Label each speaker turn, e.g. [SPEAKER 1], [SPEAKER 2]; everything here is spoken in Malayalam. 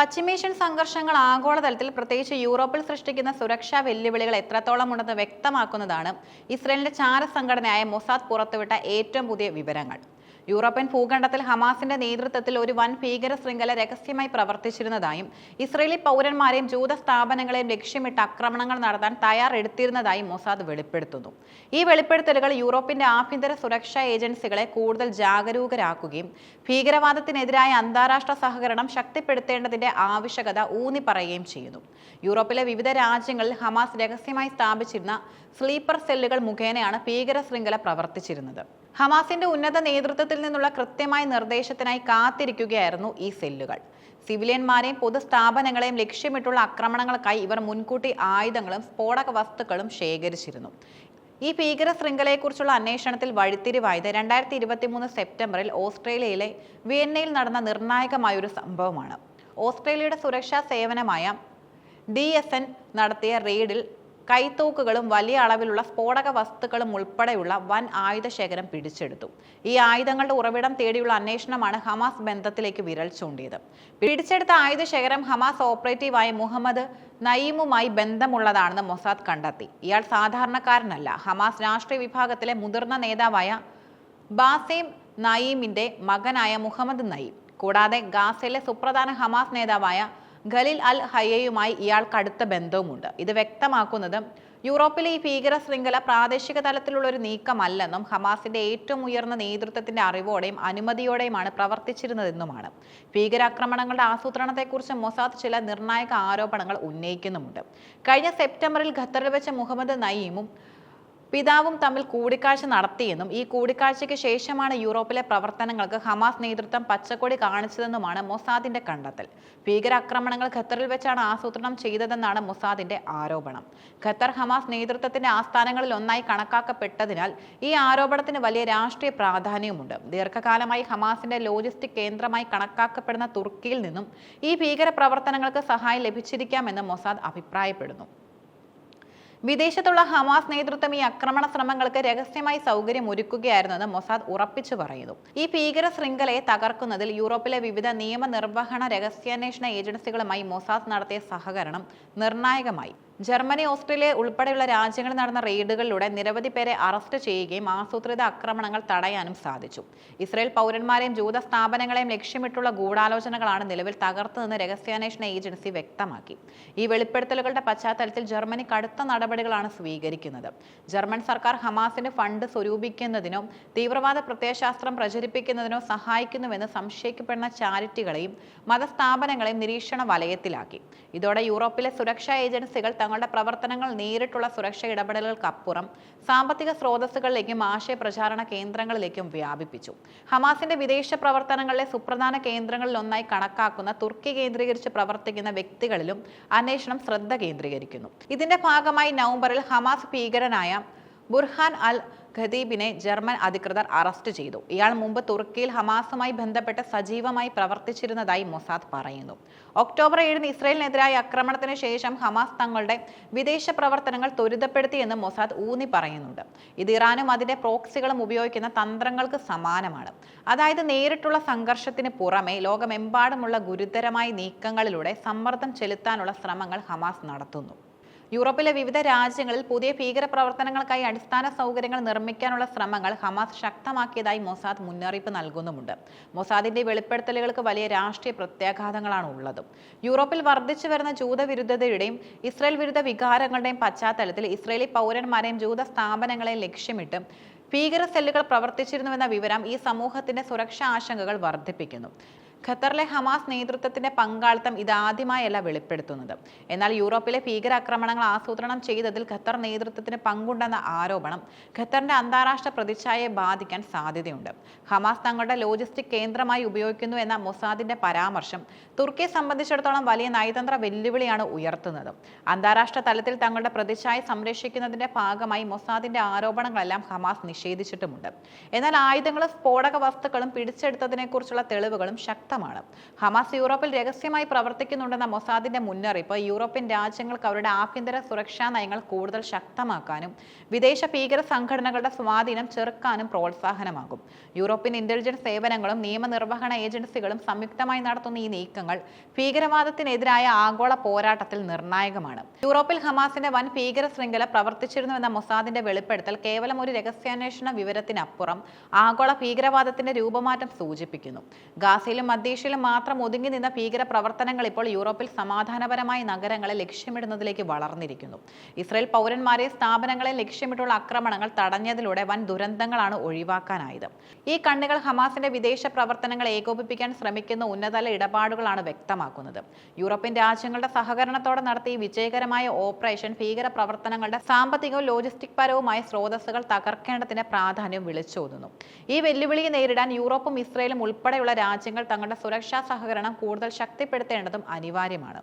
[SPEAKER 1] പശ്ചിമേഷ്യൻ സംഘർഷങ്ങൾ ആഗോളതലത്തിൽ പ്രത്യേകിച്ച് യൂറോപ്പിൽ സൃഷ്ടിക്കുന്ന സുരക്ഷാ വെല്ലുവിളികൾ എത്രത്തോളം ഉണ്ടെന്ന് വ്യക്തമാക്കുന്നതാണ് ഇസ്രയേലിന്റെ ചാര സംഘടനയായ മൊസാദ് പുറത്തുവിട്ട ഏറ്റവും പുതിയ വിവരങ്ങൾ. യൂറോപ്യൻ ഭൂഖണ്ഡത്തിൽ ഹമാസിന്റെ നേതൃത്വത്തിൽ ഒരു വൻ ഭീകര ശൃംഖല രഹസ്യമായി പ്രവർത്തിച്ചിരുന്നതായും ഇസ്രയേലി പൗരന്മാരെയും ജൂത സ്ഥാപനങ്ങളെയും ലക്ഷ്യമിട്ട് ആക്രമണങ്ങൾ നടത്താൻ തയ്യാറെടുത്തിരുന്നതായും മൊസാദ് വെളിപ്പെടുത്തുന്നു. ഈ വെളിപ്പെടുത്തലുകൾ യൂറോപ്പിന്റെ ആഭ്യന്തര സുരക്ഷാ ഏജൻസികളെ കൂടുതൽ ജാഗരൂകരാക്കുകയും ഭീകരവാദത്തിനെതിരായ അന്താരാഷ്ട്ര സഹകരണം ശക്തിപ്പെടുത്തേണ്ടതിന്റെ ആവശ്യകത ഊന്നി പറയുകയും ചെയ്യുന്നു. യൂറോപ്പിലെ വിവിധ രാജ്യങ്ങളിൽ ഹമാസ് രഹസ്യമായി സ്ഥാപിച്ചിരുന്ന സ്ലീപ്പർ സെല്ലുകൾ മുഖേനയാണ് ഭീകര ശൃംഖല പ്രവർത്തിച്ചിരുന്നത്. ഹമാസിന്റെ ഉന്നത നേതൃത്വത്തിൽ നിന്നുള്ള കൃത്യമായ നിർദ്ദേശത്തിനായി കാത്തിരിക്കുകയായിരുന്നു ഈ സെല്ലുകൾ. സിവിലിയന്മാരെയും പൊതുസ്ഥാപനങ്ങളെയും ലക്ഷ്യമിട്ടുള്ള ആക്രമണങ്ങൾക്കായി ഇവർ മുൻകൂട്ടി ആയുധങ്ങളും സ്ഫോടക വസ്തുക്കളും ശേഖരിച്ചിരുന്നു. ഈ ഭീകര ശൃംഖലയെക്കുറിച്ചുള്ള അന്വേഷണത്തിൽ വഴിത്തിരിവായത് രണ്ടായിരത്തി ഇരുപത്തി മൂന്ന് സെപ്റ്റംബറിൽ ഓസ്ട്രേലിയയിലെ വിയന്നയിൽ നടന്ന നിർണായകമായ ഒരു സംഭവമാണ്. ഓസ്ട്രേലിയയുടെ സുരക്ഷാ സേവനമായ ഡി എസ് എൻ നടത്തിയ റെയ്ഡിൽ കൈത്തോക്കുകളും വലിയ അളവിലുള്ള സ്ഫോടക വസ്തുക്കളും ഉൾപ്പെടെയുള്ള വൻ ആയുധ ശേഖരം പിടിച്ചെടുത്തു. ഈ ആയുധങ്ങളുടെ ഉറവിടം തേടിയുള്ള അന്വേഷണമാണ് ഹമാസ് ബന്ധത്തിലേക്ക് വിരൽ ചൂണ്ടിയത്. പിടിച്ചെടുത്ത ആയുധ ശേഖരം ഹമാസ് ഓപ്പറേറ്റീവായ മുഹമ്മദ് നയീമുമായി ബന്ധമുള്ളതാണെന്ന് മൊസാദ് കണ്ടെത്തി. ഇയാൾ സാധാരണക്കാരനല്ല. ഹമാസ് രാഷ്ട്രീയ വിഭാഗത്തിലെ മുതിർന്ന നേതാവായ ബാസിം നയീമിന്റെ മകനായ മുഹമ്മദ് നയീം. കൂടാതെ ഗാസയിലെ സുപ്രധാന ഹമാസ് നേതാവായ ഖലീൽ അൽ ഹയ്യയുമായി ഇയാൾക്ക് അടുത്ത ബന്ധവുമുണ്ട്. ഇത് വ്യക്തമാക്കുന്നത് യൂറോപ്പിലെ ഈ ഭീകര ശൃംഖല പ്രാദേശിക തലത്തിലുള്ള ഒരു നീക്കമല്ലെന്നും ഹമാസിന്റെ ഏറ്റവും ഉയർന്ന നേതൃത്വത്തിന്റെ അറിവോടെയും അനുമതിയോടെയുമാണ് പ്രവർത്തിച്ചിരുന്നതെന്നുമാണ്. ഭീകരാക്രമണങ്ങളുടെ ആസൂത്രണത്തെക്കുറിച്ച് മൊസാദ് ചില നിർണായക ആരോപണങ്ങൾ ഉന്നയിക്കുന്നുമുണ്ട്. കഴിഞ്ഞ സെപ്റ്റംബറിൽ ഖത്തറിൽ വെച്ച മുഹമ്മദ് നയീമും പിതാവും തമ്മിൽ കൂടിക്കാഴ്ച നടത്തിയെന്നും ഈ കൂടിക്കാഴ്ചയ്ക്ക് ശേഷമാണ് യൂറോപ്പിലെ പ്രവർത്തനങ്ങൾക്ക് ഹമാസ് നേതൃത്വം പച്ചക്കൊടി കാണിച്ചതെന്നുമാണ് മൊസാദിന്റെ കണ്ടെത്തൽ. ഭീകരാക്രമണങ്ങൾ ഖത്തറിൽ വെച്ചാണ് ആസൂത്രണം ചെയ്തതെന്നാണ് മൊസാദിന്റെ ആരോപണം. ഖത്തർ ഹമാസ് നേതൃത്വത്തിന്റെ ആസ്ഥാനങ്ങളിൽ ഒന്നായി കണക്കാക്കപ്പെട്ടതിനാൽ ഈ ആരോപണത്തിന് വലിയ രാഷ്ട്രീയ പ്രാധാന്യമുണ്ട് ദീർഘകാലമായി ഹമാസിന്റെ ലോജിസ്റ്റിക് കേന്ദ്രമായി കണക്കാക്കപ്പെടുന്ന തുർക്കിയിൽ നിന്നും ഈ ഭീകര പ്രവർത്തനങ്ങൾക്ക് സഹായം ലഭിച്ചിരിക്കാമെന്ന് മൊസാദ് അഭിപ്രായപ്പെടുന്നു. വിദേശത്തുള്ള ഹമാസ് നേതൃത്വം ഈ ആക്രമണ ശ്രമങ്ങൾക്ക് രഹസ്യമായി സൗകര്യം ഒരുക്കുകയായിരുന്നെന്ന് മൊസാദ് ഉറപ്പിച്ചു പറയുന്നു. ഈ ഭീകര ശൃംഖലയെ തകർക്കുന്നതിൽ യൂറോപ്പിലെ വിവിധ നിയമനിർവഹണ രഹസ്യാന്വേഷണ ഏജൻസികളുമായി മൊസാദ് നടത്തിയ സഹകരണം നിർണായകമായി. ജർമ്മനി ഓസ്ട്രേലിയ ഉൾപ്പെടെയുള്ള രാജ്യങ്ങളിൽ നടന്ന റെയ്ഡുകളിലൂടെ നിരവധി പേരെ അറസ്റ്റ് ചെയ്യുകയും ആസൂത്രിത ആക്രമണങ്ങൾ തടയാനും സാധിച്ചു. ഇസ്രയേൽ പൗരന്മാരെയും ജൂത സ്ഥാപനങ്ങളെയും ലക്ഷ്യമിട്ടുള്ള ഗൂഢാലോചനകളാണ് നിലവിൽ തകർത്തതെന്ന് രഹസ്യാന്വേഷണ ഏജൻസി വ്യക്തമാക്കി. ഈ വെളിപ്പെടുത്തലുകളുടെ പശ്ചാത്തലത്തിൽ ജർമ്മനി കടുത്ത നടപടികളാണ് സ്വീകരിക്കുന്നത്. ജർമ്മൻ സർക്കാർ ഹമാസിന് ഫണ്ട് സ്വരൂപിക്കുന്നതിനോ തീവ്രവാദ പ്രത്യയശാസ്ത്രം പ്രചരിപ്പിക്കുന്നതിനോ സഹായിക്കുന്നുവെന്ന് സംശയിക്കപ്പെടുന്ന ചാരിറ്റികളെയും മതസ്ഥാപനങ്ങളെയും നിരീക്ഷണ വലയത്തിലാക്കി. ഇതോടെ യൂറോപ്പിലെ സുരക്ഷാ ഏജൻസികൾ തങ്ങളുടെ പ്രവർത്തനങ്ങൾ നേരിട്ടുള്ള സുരക്ഷ ഇടപെടലുകൾക്കപ്പുറം സാമ്പത്തിക സ്രോതസ്സുകളിലേക്കും ആശയ പ്രചാരണ കേന്ദ്രങ്ങളിലേക്കും വ്യാപിപ്പിച്ചു. ഹമാസിന്റെ വിദേശ പ്രവർത്തനങ്ങളിലെ സുപ്രധാന കേന്ദ്രങ്ങളിൽ ഒന്നായി കണക്കാക്കുന്ന തുർക്കി കേന്ദ്രീകരിച്ച് പ്രവർത്തിക്കുന്ന വ്യക്തികളിലും അന്വേഷണം ശ്രദ്ധ കേന്ദ്രീകരിക്കുന്നു. ഇതിന്റെ ഭാഗമായി നവംബറിൽ ഹമാസ് ഭീകരനായ ബുർഹാൻ അൽ ഖദീബിനെ ജർമ്മൻ അധികൃതർ അറസ്റ്റ് ചെയ്തു. ഇയാൾ മുമ്പ് തുർക്കിയിൽ ഹമാസുമായി ബന്ധപ്പെട്ട് സജീവമായി പ്രവർത്തിച്ചിരുന്നതായി മൊസാദ് പറയുന്നു. ഒക്ടോബർ ഏഴിന് ഇസ്രയേലിനെതിരായ ആക്രമണത്തിന് ശേഷം ഹമാസ് തങ്ങളുടെ വിദേശ പ്രവർത്തനങ്ങൾ ത്വരിതപ്പെടുത്തിയെന്ന് മൊസാദ് ഊന്നി പറയുന്നുണ്ട്. ഇത് ഇറാനും അതിന്റെ പ്രോക്സികളും ഉപയോഗിക്കുന്ന തന്ത്രങ്ങൾക്ക് സമാനമാണ്. അതായത് നേരിട്ടുള്ള സംഘർഷത്തിന് പുറമെ ലോകമെമ്പാടുമുള്ള ഗുരുതരമായ നീക്കങ്ങളിലൂടെ സമ്മർദ്ദം ചെലുത്താനുള്ള ശ്രമങ്ങൾ ഹമാസ് നടത്തുന്നു. യൂറോപ്പിലെ വിവിധ രാജ്യങ്ങളിൽ പുതിയ ഭീകര പ്രവർത്തനങ്ങൾക്കായി അടിസ്ഥാന സൗകര്യങ്ങൾ നിർമ്മിക്കാനുള്ള ശ്രമങ്ങൾ ഹമാസ് ശക്തമാക്കിയതായി മൊസാദ് മുന്നറിയിപ്പ് നൽകുന്നുമുണ്ട്. മൊസാദിന്റെ വെളിപ്പെടുത്തലുകൾക്ക് വലിയ രാഷ്ട്രീയ പ്രത്യാഘാതങ്ങളാണ് ഉള്ളതും. യൂറോപ്പിൽ വർദ്ധിച്ചു വരുന്ന ജൂതവിരുദ്ധതയുടെയും ഇസ്രായേൽ വിരുദ്ധ വികാരങ്ങളുടെയും പശ്ചാത്തലത്തിൽ ഇസ്രയേലി പൗരന്മാരെയും ജൂത സ്ഥാപനങ്ങളെയും ലക്ഷ്യമിട്ട് ഭീകര സെല്ലുകൾ പ്രവർത്തിച്ചിരുന്നുവെന്ന വിവരം ഈ സമൂഹത്തിന്റെ സുരക്ഷാ ആശങ്കകൾ വർദ്ധിപ്പിക്കുന്നു. ഖത്തറിലെ ഹമാസ് നേതൃത്വത്തിന്റെ പങ്കാളിത്തം ഇതാദ്യമായല്ല വെളിപ്പെടുത്തുന്നത്. എന്നാൽ യൂറോപ്പിലെ ഭീകരാക്രമണങ്ങൾ ആസൂത്രണം ചെയ്തതിൽ ഖത്തർ നേതൃത്വത്തിന് പങ്കുണ്ടെന്ന ആരോപണം ഖത്തറിന്റെ അന്താരാഷ്ട്ര പ്രതിച്ഛായയെ ബാധിക്കാൻ സാധ്യതയുണ്ട്. ഹമാസ് തങ്ങളുടെ ലോജിസ്റ്റിക് കേന്ദ്രമായി ഉപയോഗിക്കുന്നു എന്ന മൊസാദിന്റെ പരാമർശം തുർക്കിയെ സംബന്ധിച്ചിടത്തോളം വലിയ നയതന്ത്ര വെല്ലുവിളിയാണ് ഉയർത്തുന്നത്. അന്താരാഷ്ട്ര തലത്തിൽ തങ്ങളുടെ പ്രതിച്ഛായ സംരക്ഷിക്കുന്നതിന്റെ ഭാഗമായി മൊസാദിന്റെ ആരോപണങ്ങളെല്ലാം ഹമാസ് നിഷേധിച്ചിട്ടുമുണ്ട്. എന്നാൽ ആയുധങ്ങളും സ്ഫോടക വസ്തുക്കളും പിടിച്ചെടുത്തതിനെക്കുറിച്ചുള്ള തെളിവുകളും ശക്തി ശക്തമാണ്. ഹമാസ് യൂറോപ്പിൽ രഹസ്യമായി പ്രവർത്തിക്കുന്നുണ്ടെന്ന മൊസാദിന്റെ മുന്നറിയിപ്പ് യൂറോപ്യൻ രാജ്യങ്ങൾക്ക് അവരുടെ ആഭ്യന്തര സുരക്ഷാ നയങ്ങൾ കൂടുതൽ ശക്തമാക്കാനും വിദേശ ഭീകര സംഘടനകളുടെ സ്വാധീനം ചെറുക്കാനും പ്രോത്സാഹനമാകും. യൂറോപ്യൻ ഇന്റലിജൻസ് സേവനങ്ങളും നിയമനിർവഹണ ഏജൻസികളും സംയുക്തമായി നടത്തുന്ന ഈ നീക്കങ്ങൾ ഭീകരവാദത്തിനെതിരായ ആഗോള പോരാട്ടത്തിൽ നിർണായകമാണ്. യൂറോപ്പിൽ ഹമാസിന്റെ വൻ ഭീകര ശൃംഖല പ്രവർത്തിച്ചിരുന്നുവെന്ന മൊസാദിന്റെ വെളിപ്പെടുത്തൽ കേവലം ഒരു രഹസ്യാന്വേഷണ വിവരത്തിനപ്പുറം ആഗോള ഭീകരവാദത്തിന്റെ രൂപമാറ്റം സൂചിപ്പിക്കുന്നു. ഗാസയിലും മധ്യേഷ്യയിലും മാത്രം ഒതുങ്ങി നിന്ന ഭീകര പ്രവർത്തനങ്ങൾ ഇപ്പോൾ യൂറോപ്പിൽ സമാധാനപരമായ നഗരങ്ങളെ ലക്ഷ്യമിടുന്നതിലേക്ക് വളർന്നിരിക്കുന്നു. ഇസ്രയേൽ പൗരന്മാരെ സ്ഥാപനങ്ങളെ ലക്ഷ്യമിട്ടുള്ള ആക്രമണങ്ങൾ തടഞ്ഞതിലൂടെ വൻ ദുരന്തങ്ങളാണ് ഒഴിവാക്കാനായത്. ഈ കണ്ണുകൾ ഹമാസിന്റെ വിദേശ പ്രവർത്തനങ്ങൾ ഏകോപിപ്പിക്കാൻ ശ്രമിക്കുന്ന ഉന്നതല ഇടപാടുകളാണ് വ്യക്തമാക്കുന്നത്. യൂറോപ്യൻ രാജ്യങ്ങളുടെ സഹകരണത്തോടെ നടത്തിയ വിജയകരമായ ഓപ്പറേഷൻ ഭീകര പ്രവർത്തനങ്ങളുടെ സാമ്പത്തികവും ലോജിസ്റ്റിക് പരവുമായ സ്രോതസ്സുകൾ തകർക്കേണ്ടതിന്റെ പ്രാധാന്യം വിളിച്ചോതുന്നു. ഈ വെല്ലുവിളിയെ നേരിടാൻ യൂറോപ്പും ഇസ്രയേലും ഉൾപ്പെടെയുള്ള രാജ്യങ്ങൾ തങ്ങളുടെ സുരക്ഷാ സഹകരണം കൂടുതൽ ശക്തിപ്പെടുത്തേണ്ടതും അനിവാര്യമാണ്.